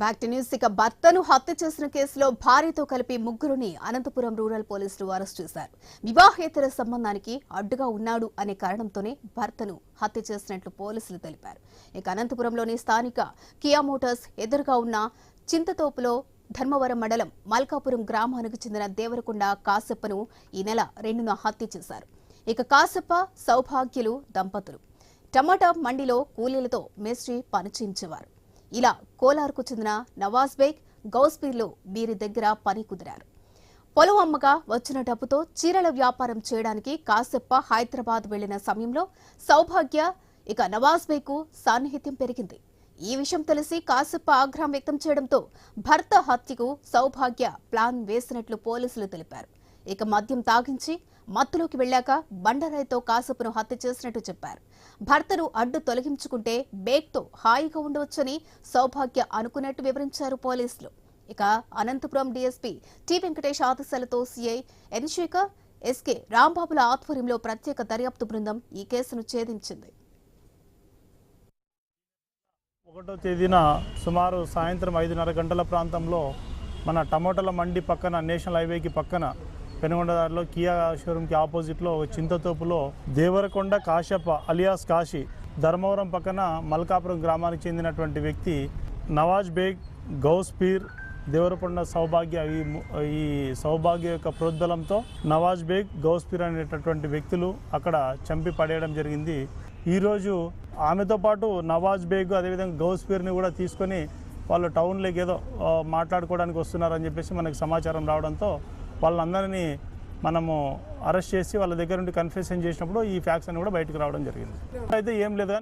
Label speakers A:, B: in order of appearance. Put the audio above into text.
A: Back to news. ఇక భర్తను హత్య చేసిన కేసులో భార్యతో కలిపి ముగ్గురుని అనంతపురం రూరల్ పోలీసులు అరెస్ట్ చేశారు. వివాహేతర సంబంధానికి అడ్డుగా ఉన్నాడు అనే కారణంతోనే భర్తను హత్య చేసినట్లు పోలీసులు తెలిపారు. ఇక అనంతపురంలోని స్థానిక కియా మోటార్స్ ఎదురుగా ఉన్న చింతతోపులో ధర్మవరం మండలం మల్కాపురం గ్రామానికి చెందిన దేవరకొండ కాసప్పను ఈ నెల రెండున హత్య చేశారు. ఇక కాసప్ప సౌభాగ్యులు దంపతులు. టమాటా మండిలో కూలీలతో మేస్త్రి పనిచేయించేవారు ఇలా కోలార్కు చెందిన నవాజ్ బేగ్ గౌస్పీర్లో వీరి దగ్గర పని కుదిరారు. పొలం అమ్మగా వచ్చిన డబ్బుతో చీరల వ్యాపారం చేయడానికి కాసెప్ప హైదరాబాద్ వెళ్ళిన సమయంలో సౌభాగ్య ఇక నవాజ్ బేగ్కు సాన్నిహిత్యం పెరిగింది. ఈ విషయం తెలిసి కాసెప్ప ఆగ్రహం వ్యక్తం చేయడంతో భర్త హత్యకు సౌభాగ్య ప్లాన్ వేసినట్లు పోలీసులు తెలిపారు. ఇక మద్యం తాగించి మత్తులోకి వెళ్ళాక బండరాయితో కాసపును హత్య చేసినట్టు చెప్పారు. భర్తను అడ్డు తొలగించుకుంటే బేగ్తో హాయిగా ఉండవచ్చని సౌభాగ్య అనుకున్నట్టు వివరించారు పోలీసులు. ఇక అనంతపురం డీఎస్పీ టి వెంకటేష్ ఆదేశాలతో సీఐ ఎన్శేఖర్ ఎస్కే రాంబాబుల ఆధ్వర్యంలో ప్రత్యేక దర్యాప్తు బృందం ఈ కేసును ఛేదించింది.
B: ఒకటో తేదీన సుమారు సాయంత్రం ఐదున్నర గంటల ప్రాంతంలో మన టమోటాల మండి పక్కన నేషనల్ హైవేకి పక్కన పెనుగొండదారిలో కియా షోరూమ్కి ఆపోజిట్లో చింతతోపులో దేవరకొండ కాశప్ప అలియాస్ కాశీ ధర్మవరం పక్కన మల్కాపురం గ్రామానికి చెందినటువంటి వ్యక్తి నవాజ్ బేగ్ గౌస్ పీర్ దేవరకొండ సౌభాగ్య ఈ ఈ సౌభాగ్య యొక్క ప్రోద్బలంతో నవాజ్ బేగ్ గౌస్ పీర్ అనేటటువంటి వ్యక్తులు అక్కడ చంపి పడేయడం జరిగింది. ఈరోజు ఆమెతో పాటు నవాజ్ బేగ్ అదేవిధంగా గౌస్ పీర్ని కూడా తీసుకొని వాళ్ళు టౌన్లోకి ఏదో మాట్లాడుకోవడానికి వస్తున్నారని చెప్పేసి మనకు సమాచారం రావడంతో వాళ్ళందరినీ మనము అరెస్ట్ చేసి వాళ్ళ దగ్గర నుండి కన్ఫ్యూషన్ చేసినప్పుడు ఈ ఫ్యాక్స్ అని కూడా బయటకు రావడం జరిగింది. అయితే ఏం లేదు